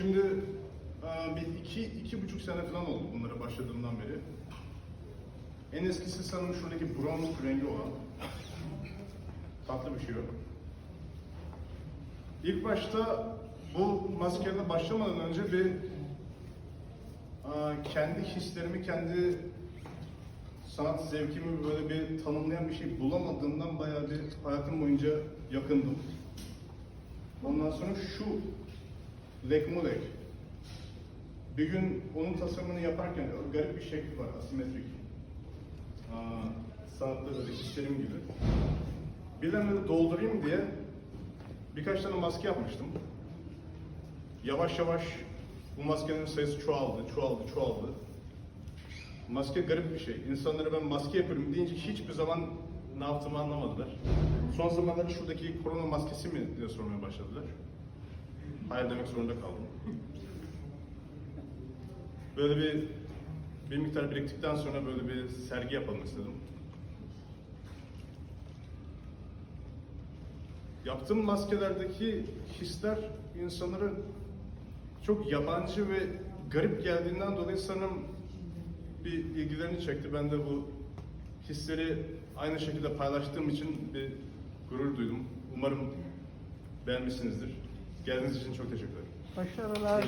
Şimdi e, bir iki, iki buçuk sene falan oldu bunlara başladığımdan beri. En eskisi sanırım şuradaki bronz rengi olan. Tatlı bir şey yok. İlk başta bu maskelerine başlamadan önce bir e, kendi hislerimi, kendi sanat zevkimi böyle bir tanımlayan bir şey bulamadığımdan bayağı bir hayatım boyunca yakındım. Ondan sonra şu Lek Mulek. Bir gün onun tasarımını yaparken garip bir şekli var, asimetrik. Aa, sanatta böyle hislerim gibi. Birden doldurayım diye birkaç tane maske yapmıştım. Yavaş yavaş bu maskenin sayısı çoğaldı, çoğaldı, çoğaldı. Maske garip bir şey. İnsanlara ben maske yapıyorum deyince hiçbir zaman ne yaptığımı anlamadılar. Son zamanlarda şuradaki korona maskesi mi diye sormaya başladılar. Hayır demek zorunda kaldım. Böyle bir bir miktar biriktikten sonra böyle bir sergi yapalım istedim. Yaptığım maskelerdeki hisler insanlara çok yabancı ve garip geldiğinden dolayı sanırım bir ilgilerini çekti. Ben de bu hisleri aynı şekilde paylaştığım için bir gurur duydum. Umarım beğenmişsinizdir. Geldiğiniz için çok teşekkür ederim. Başarılar.